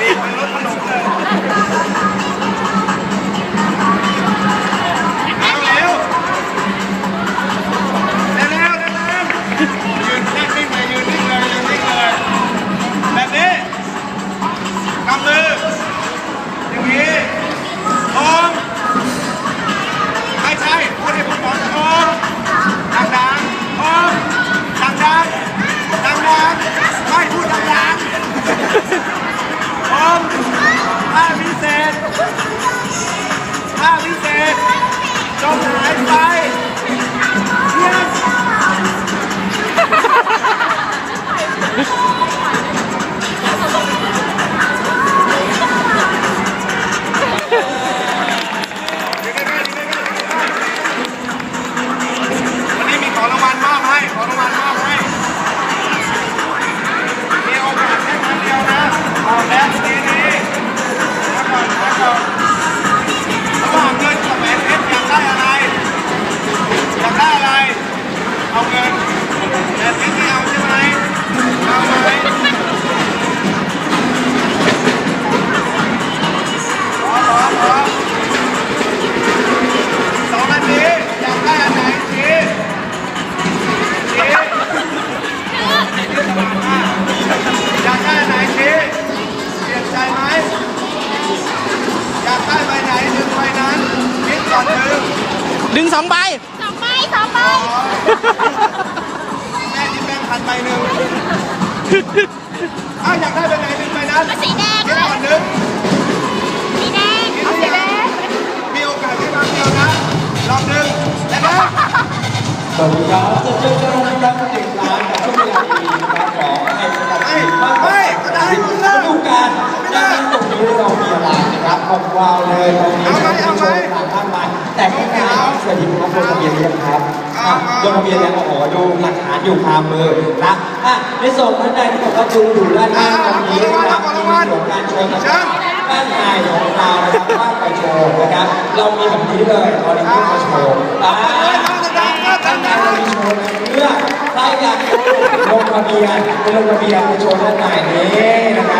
บีบมันลดขนมเลย อมท่าวิเศษท่าวิเศษจงหายไป ดึงสองใบสองใบสองใบแม่ที่แบงค์พันใบหนึ่งอ้าวอยากได้ใบไหนดึงใบนั้นเอาสีแดงคิดเลยก่อนดึงสีแดงเอาสีแดงมีโอกาสแค่ครั้งเดียวนะลองดึงแล้วนะสวัสดีครับจะเจอกันนะครับหนึ่งล้านกับช่วงเวลาดีนะครับของให้สำหรับทีมบ้านไม่ก็ได้ฤดูกาลดังนั้นตรงนี้เรามีอะไรนะครับของวาวเลยตรงนี้เรามีโชว์ต่างท่านมาแต่ก็ งานสวัสดีครับลงทะเบียนหรือยังครับอะลงทะเบียนแล้วโอ้โหดูหลักฐานอยู่คามือนะอะในส่วนท่านใดที่บอกว่าดูอยู่ด้านหน้าตรงนี้นะครับมีส่วนการโชว์นะครับด้านในของเรานะครับว่าไปโชว์นะครับ เรามีแบบนี้เลยตอนนี้ขึ้นมาโชว์อ่าตั้งใจเรามีโชว์ในเรื่องใครอยากลงทะเบียนไปลงทะเบียนไปโชว์ด้านในนี้นะครับ